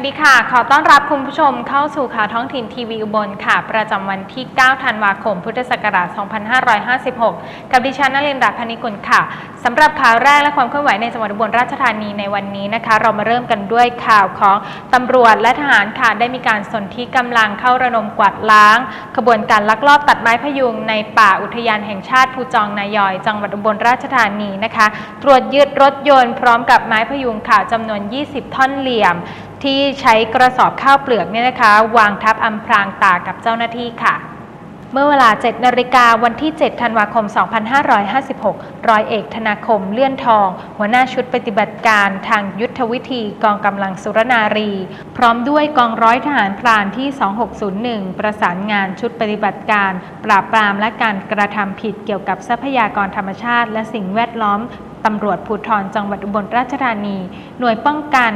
วัสดีค่ะ ขอต้อนรับคุณผู้ชมเข้าสู่ข่าวท้องถิ่นทีวีอุบลค่ะ ประจำวันที่ 9 ธันวาคม พุทธศักราช 2556 กับดิฉันนลินดาพนิกุลค่ะ สำหรับข่าวแรกและความเคลื่อนไหวในจังหวัดอุบลราชธานีในวันนี้นะคะ เรามาเริ่มกันด้วยข่าวของตำรวจและทหารค่ะ ได้มีการสนที่กำลังเข้าระดมกวาดล้าง ขบวนการลักลอบตัดไม้พยุงในป่าอุทยานแห่งชาติภูจองนายอย จังหวัดอุบลราชธานีนะคะ ตรวจยึดรถยนต์พร้อมกับไม้พยุงค่ะจำนวน 20 ท่อนเหลี่ยม ที่ใช้กระสอบข้าวเปลือกเนี่ยนะคะ วางทับอำพรางตากับเจ้าหน้าที่ค่ะ เมื่อเวลา 7 นาฬิกาวันที่ 7 ธันวาคม 2556ร้อยเอกธนาคมเลื่อนทอง หัวหน้าชุดปฏิบัติการทางยุทธวิธีกองกำลังสุรนารี พร้อมด้วยกองร้อยทหารพรานที่ 2601 ประสานงานชุดปฏิบัติการ ปราบปรามและการกระทำผิดเกี่ยวกับทรัพยากรธรรมชาติ และสิ่งแวดล้อมตำรวจภูธรจังหวัดอุบลราชธานี หน่วยป้องกัน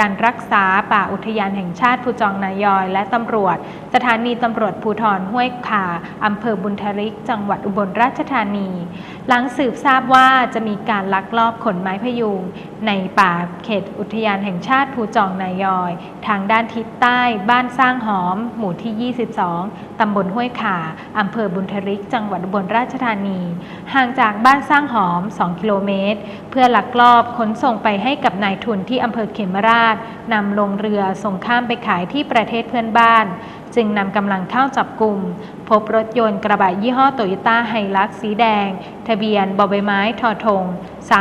การรักษาป่าอุทยานแห่งชาติภูจองนายอย และตำรวจ สถานีตำรวจภูธรห้วยขาอำเภอบุญทริก จังหวัดอุบลราชธานี หลังสืบทราบว่าจะมีการลักลอบขนไม้พยุง ในป่าเขตอุทยานแห่งชาติภูจองนายอย ทางด้านทิศใต้บ้านสร้างหอม หมู่ที่ 22 ตำบลห้วยขาอำเภอบุญทริก จังหวัดอุบลราชธานี ห่างจากบ้านสร้างหอม 2 กิโลเมตร เพื่อลักลอบขนส่งไปให้กับนายทุนที่อำเภอเขมราชนำลงเรือส่งข้ามไปขายที่ประเทศเพื่อนบ้าน จึงนำกำลังเข้าจับกลุ่ม พบรถยนต์กระบะยี่ห้อโตโยต้าไฮลักสีแดง ทะเบียนบอใบไม้ทอทง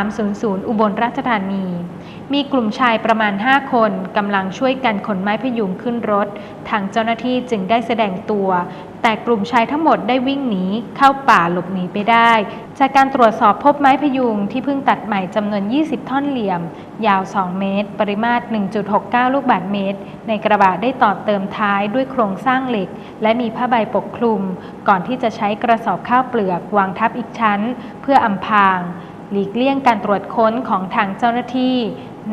300 อุบลราชธานี มีกลุ่มชายประมาณ 5 คนกำลังช่วยกันขนไม้พยุงขึ้นรถ ทางเจ้าหน้าที่จึงได้แสดงตัว แต่กลุ่มชายทั้งหมดได้วิ่งหนีเข้าป่าหลบหนีไปได้ จากการตรวจสอบพบไม้พยุงที่เพิ่งตัดใหม่จำนวน 20 ท่อนเหลี่ยม ยาว 2 เมตร ปริมาตร 1.69 ลูกบาศก์เมตร ในกระบะได้ต่อเติมท้ายด้วยโครงสร้างเหล็ก และมีผ้าใบปกคลุม ก่อนที่จะใช้กระสอบข้าวเปลือกวางทับอีกชั้น เพื่ออำพรางหลีกเลี่ยงการตรวจค้นของทางเจ้าหน้าที่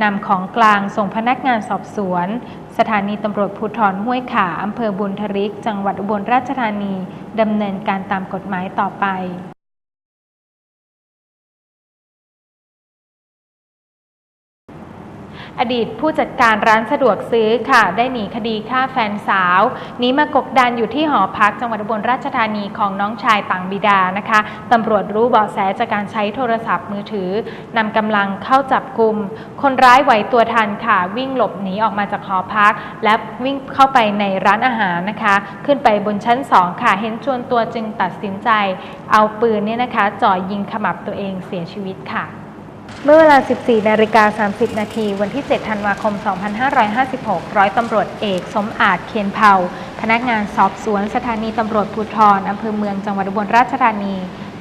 นำของกลางส่งพนักงานสอบสวน สถานีตำรวจภูธรห้วยขาอำเภอบุญทริก จังหวัดอุบลราชธานีดำเนินการตามกฎหมายต่อไป อดีตผู้จัดการร้านสะดวกซื้อค่ะ ได้หนีคดีฆ่าแฟนสาวหนีมากกดันอยู่ที่หอพักจังหวัดอุบลราชธานีของน้องชายต่างบิดานะคะตำรวจรู้เบาะแสจากการใช้โทรศัพท์มือถือนำกำลังเข้าจับกลุ่มคนร้ายไหวตัวทันค่ะ วิ่งหลบหนีออกมาจากหอพัก และวิ่งเข้าไปในร้านอาหารนะคะ ขึ้นไปบนชั้น2ค่ะ เห็นชวนตัวจึงตัดสินใจ เอาปืนเนี่ยนะคะจ่อยิงขมับตัวเองเสียชีวิตค่ะ เมื่อเวลา 14 นาฬิกา 30 นาที วันที่ 7 ธันวาคม 2556 ร้อยตำรวจเอกสมอาจเคียนเผา พนักงานสอบสวนสถานีตำรวจภูธรอำเภอเมืองจังหวัดอุบลราชธานี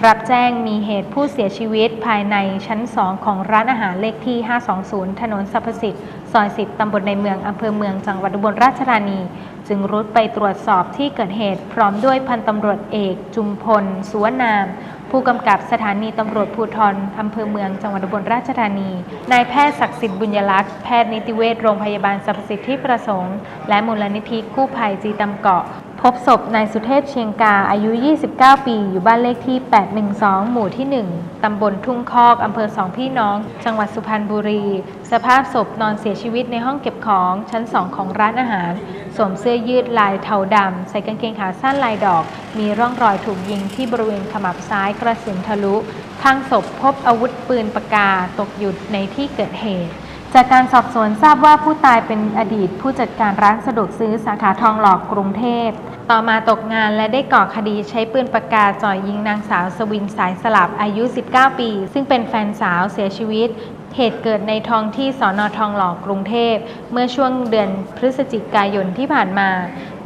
รับแจ้งมีเหตุผู้เสียชีวิตภายในชั้น 2 ของร้านอาหารเลขที่ 520 ถนนสรรพสิทธิ์ ซอย 10 ตำบลในเมืองอำเภอเมืองจังหวัดอุบลราชธานี จึงรุดไปตรวจสอบที่เกิดเหตุ พร้อมด้วยพันตำรวจเอก จุมพล สุวนาม ผู้กำกับสถานีตำรวจภูธรอำเภอเมืองจังหวัดอุบลราชธานี นายแพทย์ศักดิ์สิทธิ์บุญยลักษณ์ แพทย์นิติเวชโรงพยาบาลสรรพสิทธิประสงค์ และมูลนิธิกู้ภัยจีตำเกาะ พบศพนายสุเทพเชียงกาอายุ 29 ปี อยู่บ้านเลขที่ 812 หมู่ที่ 1 ตำบลทุ่งคอก อำเภอสองพี่น้อง จังหวัดสุพรรณบุรี สภาพศพนอนเสียชีวิตในห้องเก็บของชั้น 2 ของร้านอาหาร สวมเสื้อยืดลายเทาดำ ใส่กางเกงขาสั้นลายดอก มีร่องรอยถูกยิงที่บริเวณขมับซ้ายกระสุนทะลุ ข้างศพพบอาวุธปืนปากกาตกอยู่ในที่เกิดเหตุ จากการสอบสวนทราบว่าผู้ตายเป็นอดีตผู้จัดการร้านสะดวกซื้อสาขาทองหล่อกรุงเทพ ต่อมาตกงานและได้ก่อคดีใช้ปืนปากกาจ่อยิงนางสาวสวินสายสลับอายุ 19 ปี ซึ่งเป็นแฟนสาวเสียชีวิต เหตุเกิดในท้องที่สอนอทองหล่อกรุงเทพ เมื่อช่วงเดือนพฤศจิกายนที่ผ่านมา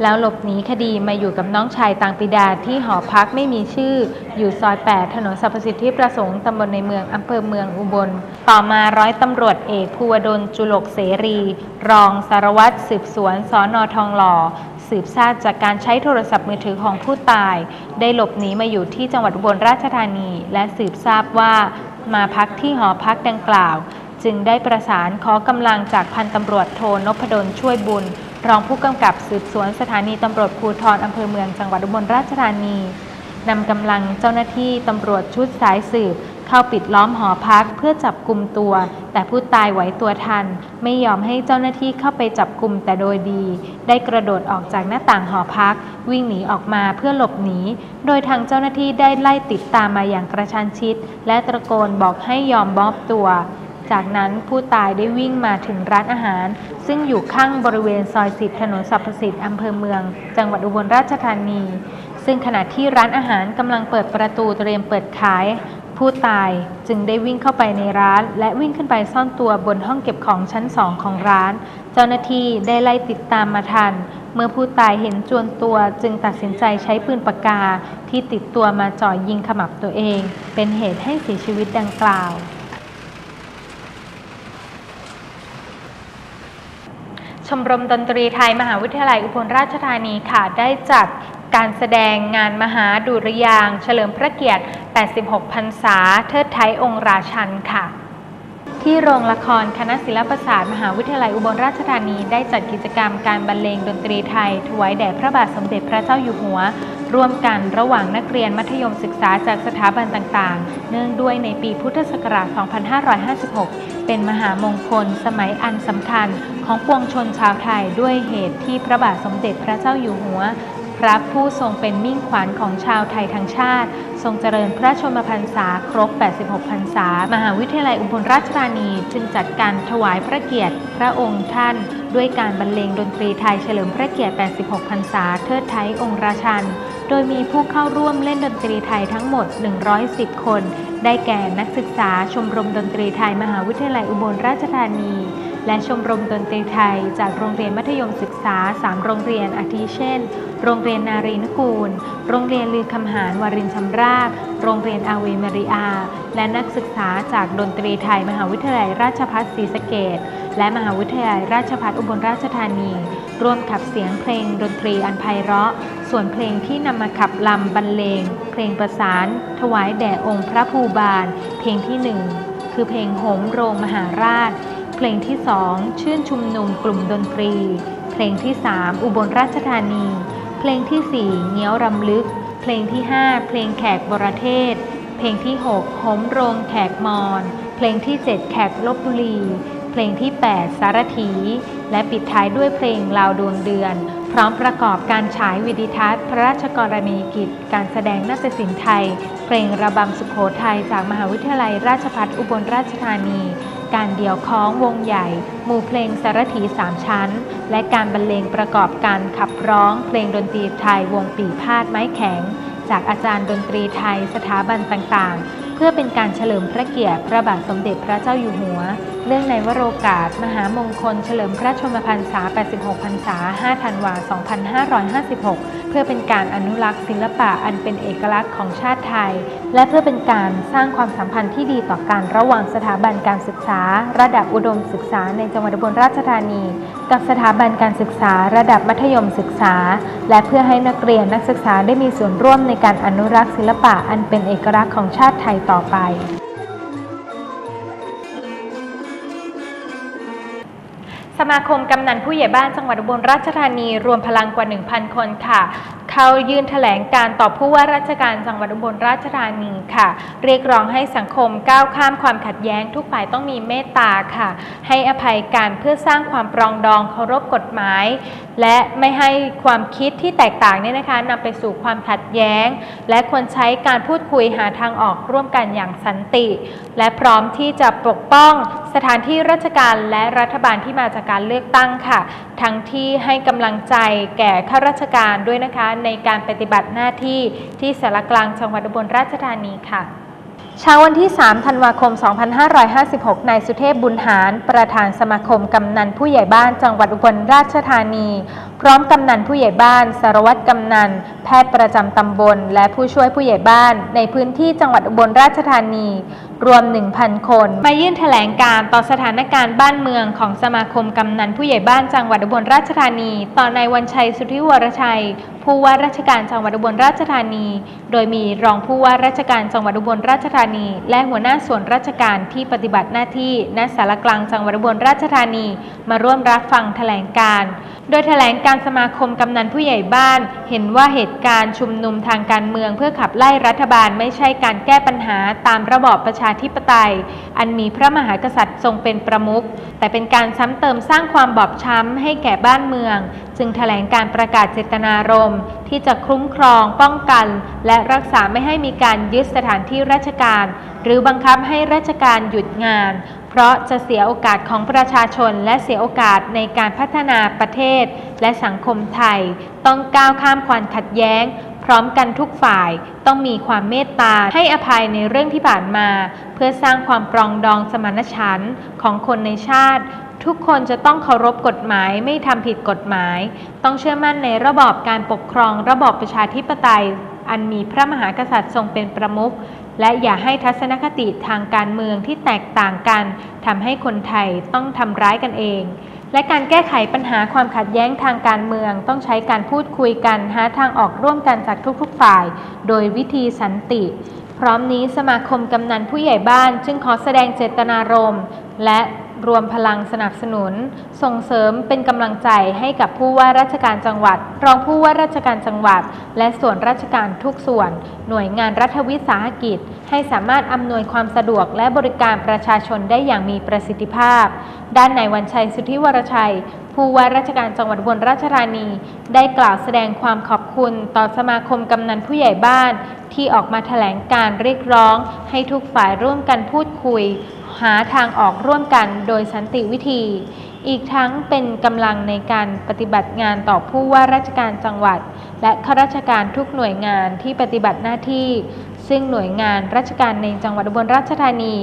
แล้วหลบหนีคดีมาอยู่กับน้องชายต่างปิดาที่หอพักไม่มีชื่อ อยู่ซอย 8 ถนนสรรพสิทธิประสงค์ตำบลในเมืองอำเภอเมืองอุบล ต่อมาร้อยตำรวจเอกภูวดลจุลกเสรี รองสารวัตรสืบสวนสอนอทองหล่อ สืบทราบจากการใช้โทรศัพท์มือถือของผู้ตาย ได้หลบหนีมาอยู่ที่จังหวัดอุบลราชธานี และสืบทราบว่ามาพักที่หอพักดังกล่าว จึงได้ประสานขอกำลังจากพันตำรวจโทนพดลช่วยบุญ รองผู้กำกับสืบสวนสถานีตำรวจภูธรอำเภอเมืองจังหวัดอุบลราชธานีนำกำลังเจ้าหน้าที่ตำรวจชุดสายสืบ เข้าปิดล้อมหอพักเพื่อจับกลุ่มตัว แต่ผู้ตายไหวตัวทัน ไม่ยอมให้เจ้าหน้าที่เข้าไปจับกลุ่มแต่โดยดี ได้กระโดดออกจากหน้าต่างหอพัก วิ่งหนีออกมาเพื่อหลบหนี โดยทางเจ้าหน้าที่ได้ไล่ติดตามมาอย่างกระชั้นชิด และตะโกนบอกให้ยอมมอบตัวจากนั้นผู้ตายได้วิ่งมาถึงร้านอาหาร ซึ่งอยู่ข้างบริเวณซอยสิบถนนสรรพสิทธิ์อำเภอเมือง จังหวัดอุบลราชธานี ซึ่งขณะที่ร้านอาหารกำลังเปิดประตูเตรียมเปิดขาย ผู้ตายจึงได้วิ่งเข้าไปในร้าน และวิ่งขึ้นไปซ่อนตัวบนห้องเก็บของชั้นสองของร้าน เจ้าหน้าที่ได้ไล่ติดตามมาทัน เมื่อผู้ตายเห็นจวนตัวจึงตัดสินใจใช้ปืนปากกา ที่ติดตัวมาจ่อยิงขมับตัวเอง เป็นเหตุให้เสียชีวิตดังกล่าว ชมรมดนตรีไทยมหาวิทยาลัยอุบลราชธานีค่ะได้จัด การแสดงงานมหาดุริยาง เฉลิมพระเกียรติ 86 พรรษา เทิดไทยองค์ราชันค่ะ ที่โรงละครคณะศิลปศาสตร์มหาวิทยาลัยอุบลราชธานีได้จัดกิจกรรมการบรรเลงดนตรีไทย ถวายแด่พระบาทสมเด็จพระเจ้าอยู่หัว ร่วมกันระหว่างนักเรียนมัธยมศึกษาจากสถาบันต่างๆ เนื่องด้วยในปีพุทธศักราช 2556เป็นมหามงคลสมัยอันสำคัญของปวงชนชาวไทยด้วยเหตุที่พระบาทสมเด็จพระเจ้าอยู่หัว ระผู้ทรงเป็นมิ่งขวัญของชาวไทยทั้งชาติ ทรงเจริญพระชนมพรรษาครบ 86 พรรษา มหาวิทยาลัยอุบลราชธานีจึงจัดการถวายพระเกียรติพระองค์ท่าน ด้วยการบรรเลงดนตรีไทยเฉลิมพระเกียรติ 86 พรรษาเทิดไทยองค์ราชัน โดยมีผู้เข้าร่วมเล่นดนตรีไทยทั้งหมด 110 คน ได้แก่นักศึกษาชมรมดนตรีไทยมหาวิทยาลัยอุบลราชธานี และชมรมดนตรีไทย จากโรงเรียนมัธยมศึกษา 3 โรงเรียนอาทิเช่น โรงเรียนนารีนกูล โรงเรียนลือคำหารวารินชำราบโรงเรียนอาเวมาริอา และนักศึกษาจากดนตรีไทย มหาวิทยาลัยราชภัฏศรีสะเกษและมหาวิทยาลัยราชภัฏอุบลราชธานี ร่วมขับเสียงเพลงดนตรีอันไพเราะ ส่วนเพลงที่นำมาขับลำบรรเลง เพลงประสาน ถวายแด่องค์พระภูบาล เพลงที่หนึ่งคือเพลงโหมโรงมหาราช เพลงที่สองชื่นชุมนุมกลุ่มดนตรี เพลงที่สามอุบลราชธานี เพลงที่สี่เงี้ยวรำลึก เพลงที่ห้าเพลงแขกบรเทศ เพลงที่หกโหมโรงแขกมอน เพลงที่เจ็ดแขกลบบุรี เพลงที่8สารถี และปิดท้ายด้วยเพลงลาวดวงเดือน พร้อมประกอบการฉายวิดิทัศน์ พระราชกรณียกิจ การแสดงนาฏศิลป์ไทย เพลงระบำสุขโขทัยจากมหาวิทยาลัยราชภัฏอุบลราชธานี การเดี่ยวคล้องวงใหญ่ หมู่เพลงสารถีสามชั้น และการบรรเลงประกอบการขับร้องเพลงดนตรีไทยวงปีพาดไม้แข็ง จากอาจารย์ดนตรีไทยสถาบันต่างๆ เพื่อเป็นการเฉลิมพระเกียรติพระบาทสมเด็จพระเจ้าอยู่หัว เนื่องในวโรกาส มหามงคล เฉลิมพระชนมพรรษา 86 พรรษา 5 ธันวา 2556 เพื่อเป็นการอนุรักษ์ศิลปะอันเป็นเอกลักษณ์ของชาติไทย และเพื่อเป็นการสร้างความสัมพันธ์ที่ดีต่อกันระหว่างสถาบันการศึกษา ระดับอุดมศึกษาในจังหวัดอุบลราชธานี กับสถาบันการศึกษา ระดับมัธยมศึกษา และเพื่อให้นักเรียนนักศึกษาได้มีส่วนร่วมในการอนุรักษ์ศิลปะอันเป็นเอกลักษณ์ของชาติไทยต่อไป สมาคมกำนันผู้ใหญ่บ้านจังหวัดอุบลราชธานีรวมพลังกว่า 1,000 คนค่ะ เขายื่นแถลงการต่อผู้ว่าราชการจังหวัดอุบลราชธานีค่ะ เรียกร้องให้สังคมก้าวข้ามความขัดแย้งทุกฝ่ายต้องมีเมตตาค่ะ ให้อภัยกันเพื่อสร้างความปรองดองเคารพกฎหมาย และไม่ให้ความคิดที่แตกต่างเนี่ยนะคะนำไปสู่ความขัดแย้ง และควรใช้การพูดคุยหาทางออกร่วมกันอย่างสันติ และพร้อมที่จะปกป้องสถานที่ราชการและรัฐบาลที่มาจากการเลือกตั้งค่ะ ทั้งที่ให้กำลังใจแก่ข้าราชการด้วยนะคะในการปฏิบัติหน้าที่ที่สารกลางจังหวัดอุบลราชธานีค่ะเช้าวันที่ 3 ธันวาคม 2556 นายสุเทพบุญหาร ประธานสมาคมกำนันผู้ใหญ่บ้านจังหวัดอุบลราชธานี ร้อมกำนันผู้ใหญ่บ้าน สารวัตรกำนัน แพทย์ประจำตำบล และผู้ช่วยผู้ใหญ่บ้าน ในพื้นที่จังหวัดอุบลราชธานี รวม 1,000 คน มายื่นแถลงการต่อสถานการณ์บ้านเมืองของสมาคมกำนันผู้ใหญ่บ้านจังหวัดอุบลราชธานี ต่อนายวันชัยสุทธิวรชัย ผู้ว่าราชการจังหวัดอุบลราชธานี โดยมีรองผู้ว่าราชการจังหวัดอุบลราชธานี และหัวหน้าส่วนราชการที่ปฏิบัติหน้าที่ณสารกลางจังหวัดอุบลราชธานี มาร่วมรับฟังแถลงการ โดยแถลงการการสมาคมกำนันผู้ใหญ่บ้าน เห็นว่าเหตุการณ์ชุมนุมทางการเมืองเพื่อขับไล่รัฐบาลไม่ใช่การแก้ปัญหาตามระบอบประชาธิปไตย อันมีพระมหากษัตริย์ทรงเป็นประมุข แต่เป็นการซ้ำเติมสร้างความบอบช้ำให้แก่บ้านเมือง จึงแถลงการประกาศเจตนารมณ์ที่จะคุ้มครอง ป้องกัน และรักษาไม่ให้มีการยึดสถานที่ราชการ หรือบังคับให้ราชการหยุดงาน เพราะจะเสียโอกาสของประชาชนและเสียโอกาสในการพัฒนาประเทศและสังคมไทย ต้องก้าวข้ามความขัดแย้ง พร้อมกันทุกฝ่ายต้องมีความเมตตาให้อภัยในเรื่องที่ผ่านมา เพื่อสร้างความปรองดองสมานฉันท์ของคนในชาติ ทุกคนจะต้องเคารพกฎหมายไม่ทำผิดกฎหมาย ต้องเชื่อมั่นในระบอบการปกครองระบอบประชาธิปไตย อันมีพระมหากษัตริย์ทรงเป็นประมุข และอย่าให้ทัศนคติทางการเมืองที่แตกต่างกันทำให้คนไทยต้องทำร้ายกันเอง และการแก้ไขปัญหาความขัดแย้งทางการเมือง ต้องใช้การพูดคุยกันหาทางออกร่วมกันจากทุกๆฝ่าย โดยวิธีสันติ พร้อมนี้สมาคมกำนันผู้ใหญ่บ้าน จึงขอแสดงเจตนารมณ์และ รวมพลังสนับสนุน ส่งเสริมเป็นกำลังใจให้กับผู้ว่าราชการจังหวัด รองผู้ว่าราชการจังหวัด และส่วนราชการทุกส่วน หน่วยงานรัฐวิสาหกิจ ให้สามารถอำนวยความสะดวกและบริการประชาชนได้อย่างมีประสิทธิภาพ ด้านนายวันชัยสุทธิวรชัยผู้ว่าราชการจังหวัดบลราชธานี ได้กล่าวแสดงความขอบคุณต่อสมาคมกำนันผู้ใหญ่บ้าน ที่ออกมาแถลงการเรียกร้อง ให้ทุกฝ่ายร่วมกันพูดคุย หาทางออกร่วมกันโดยสันติวิธี อีกทั้งเป็นกำลังในการปฏิบัติงานต่อผู้ว่าราชการจังหวัด และข้าราชการทุกหน่วยงานที่ปฏิบัติหน้าที่ ซึ่งหน่วยงานราชการในจังหวัดอุบลราชธานี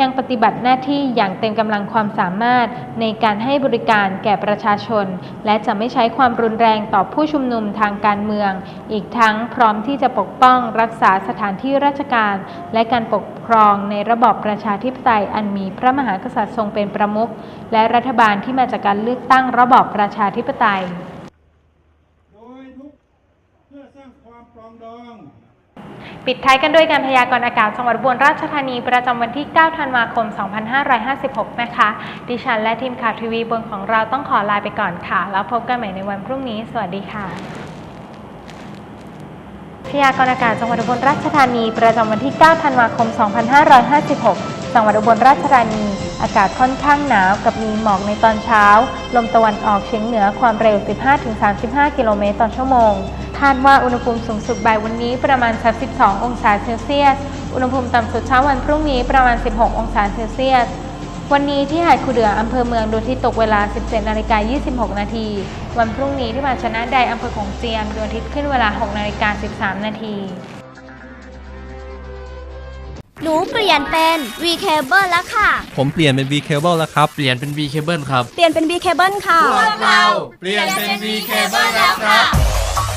ยังปฏิบัติหน้าที่อย่างเต็มกำลังความสามารถในการให้บริการแก่ประชาชน และจะไม่ใช้ความรุนแรงต่อผู้ชุมนุมทางการเมือง อีกทั้งพร้อมที่จะปกป้องรักษาสถานที่ราชการ และการปกครองในระบอบประชาธิปไตยอันมีพระมหากษัตริย์ทรงเป็นประมุขและรัฐบาลที่มาจากการเลือกตั้งระบอบประชาธิปไตย โดยทุกเพื่อสร้างความปรองดอง ปิดท้ายกันด้วยการพยากรณ์อากาศจังหวัดอุบลราชธานีประจำวันที่ 9 ธันวาคม 2556 นะคะ ดิฉันและทีมข่าวทีวีบนของเราต้องขอลาไปก่อนค่ะ แล้วพบกันใหม่ในวันพรุ่งนี้ สวัสดีค่ะ พยากรณ์อากาศจังหวัดอุบลราชธานีประจำวันที่ 9 ธันวาคม 2556จังหวัดอุบลราชธานี อากาศค่อนข้างหนาวกับมีหมอกในตอนเช้า ลมตะวันออกเฉียงเหนือความเร็ว 15-35 กิโลเมตรต่อชั่วโมง คาดว่าอุณหภูมิสูงสุดบ่ายวันนี้ประมาณ 32 องศาเซลเซียส อุณหภูมิต่ำสุดเช้าวันพรุ่งนี้ประมาณ 16 องศาเซลเซียส วันนี้ที่หาดคูเดืออำเภอเมืองดวงอาทิตย์ตกเวลา 17นาฬิกา26 นาที วันพรุ่งนี้ที่มาชนะใดอำเภอของเจียมดวงอาทิตย์ขึ้นเวลา 6นาฬิกา13 นาทีหนูเปลี่ยนเป็น V Cable แล้วค่ะ ผมเปลี่ยนเป็น V Cable แล้วครับ เปลี่ยนเป็น V Cable ครับ เปลี่ยนเป็น V Cable ค่ะเปลี่ยนเป็น V Cable แล้วครับ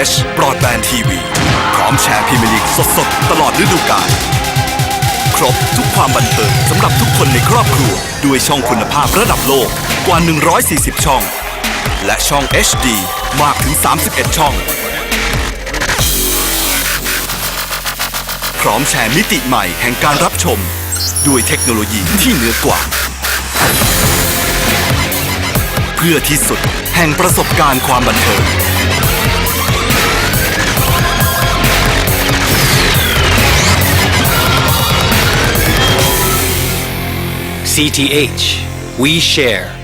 CTH Broadband TV พร้อมแชร์พรีเมียร์ลีกสดๆ ตลอดฤดูกาล ครบทุกความบันเทิงสำหรับทุกคนในครอบครัว ด้วยช่องคุณภาพระดับโลกกว่า 140 ช่อง และช่อง HD มากถึง 31 ช่อง พร้อมแชร์มิติใหม่แห่งการรับชม ด้วยเทคโนโลยีที่เหนือกว่า เพื่อที่สุดแห่งประสบการณ์ความบันเทิง CTH, we share.